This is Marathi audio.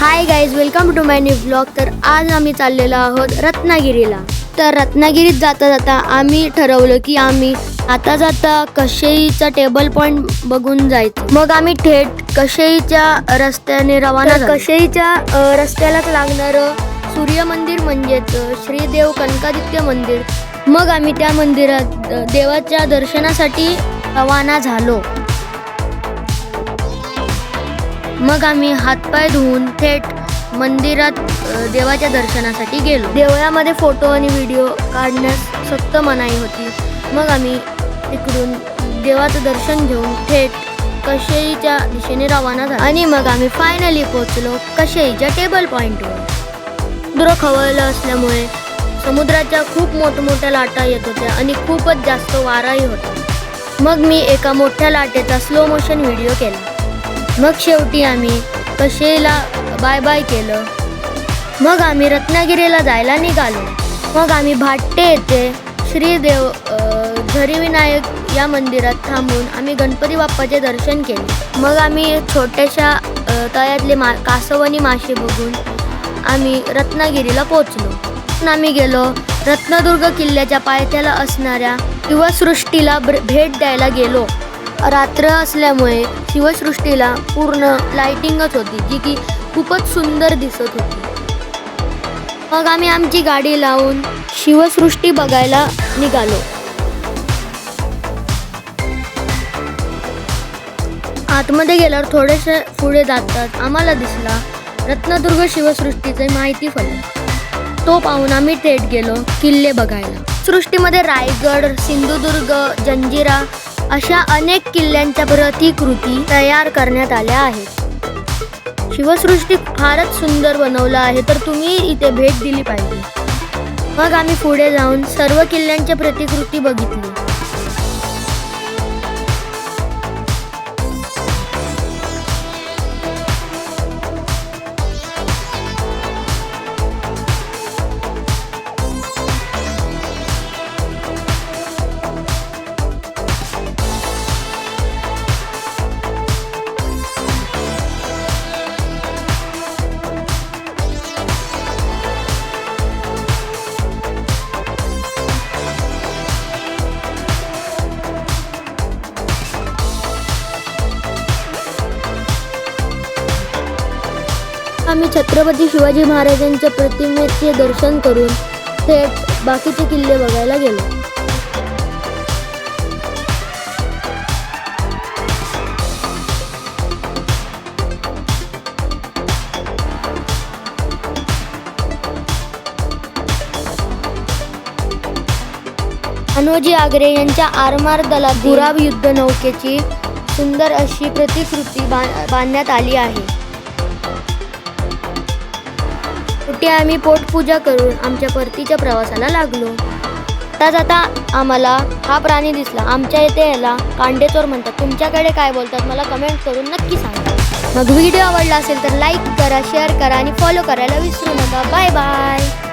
Hi guys welcome to my new blog तर आज आम्ही चाललेलो आहोत रत्नागिरीला. तर रत्नागिरीत जाता जाता आम्ही ठरवलं की आम्ही आता जाता कशेईचा टेबल पॉइंट बघून जायचं. मग आम्ही थेट कशेईच्या रस्त्याने रवाना कशेईच्या अ, रस्त्यालाच लागणारं सूर्य मंदिर म्हणजेच श्रीदेव कनकादित्य मंदिर. मग आम्ही त्या मंदिरात देवाच्या दर्शनासाठी रवाना झालो. मग आम्ही हातपाय धुवून थेट मंदिरात देवाच्या दर्शनासाठी गेलो. देवळामध्ये फोटो आणि व्हिडिओ काढण्यास सक्त मनाई होती. मग आम्ही तिकडून देवाचं दर्शन घेऊन थेट कशेईच्या दिशेने रवाना झालो. आणि मग आम्ही फायनली पोहोचलो कशेईच्या टेबल पॉईंटवर समुद्र खवळलं असल्यामुळे समुद्राच्या खूप मोठमोठ्या लाटा येत होत्या आणि खूपच जास्त वाराही होता. मग मी एका मोठ्या लाटेचा स्लो मोशन व्हिडिओ केला. मग शेवटी आम्ही कशेला बाय बाय केलं. मग आम्ही रत्नागिरीला जायला निघालो. मग आम्ही भाट्टे येथे श्रीदेव झरीविनायक या मंदिरात थांबून आम्ही गणपती बाप्पाचे दर्शन केले. मग आम्ही छोट्याशा तळ्यातले मा कासवनी मासे बघून आम्ही रत्नागिरीला पोचलो आम्ही गेलो. रत्नदुर्ग किल्ल्याच्या पायथ्याला असणाऱ्या युवसृष्टीला भेट द्यायला गेलो. रात्र असल्यामुळे शिवसृष्टीला पूर्ण लाइटिंगच होती जी की खूपच सुंदर दिसत होती. मग आम्ही आमची गाडी लावून शिवसृष्टी बघायला निघालो. आतमध्ये गेल्यावर थोडेसे पुढे जातात आम्हाला दिसला रत्नदुर्ग शिवसृष्टीचे माहिती फलक तो पाहून आम्ही थेट गेलो किल्ले बघायला. सृष्टीमध्ये रायगड सिंधुदुर्ग जंजिरा अशा अनेक किल्ल्यांच्या प्रतिकृती तयार करण्यात आल्या आहेत. शिवसृष्टी फारच सुंदर बनवलं आहे तर तुम्ही इथे भेट दिली पाहिजे. मग आम्ही पुढे जाऊन सर्व किल्ल्यांच्या प्रतिकृती बघितली. आम्ही छत्रपती शिवाजी महाराजांच्या प्रतिमेचे दर्शन करून थेट बाकीचे किल्ले बघायला गेलो. मनोजी आगरे यांच्या आरमार दलात गुराब युद्ध नौकेची सुंदर अशी प्रतिकृती बांधण्यात आली आहे. शेवटी आम्ही पोटपूजा करून आमच्या परतीच्या प्रवासाला लागलो. आता जाता आम्हाला हा प्राणी दिसला. आमच्या इथे याला कांडेचोर म्हणतात. तुमच्याकडे काय बोलतात मला कमेंट करून नक्की सांगा. मग व्हिडिओ आवडला असेल तर लाईक करा शेअर करा आणि फॉलो करायला विसरू नका. Bye bye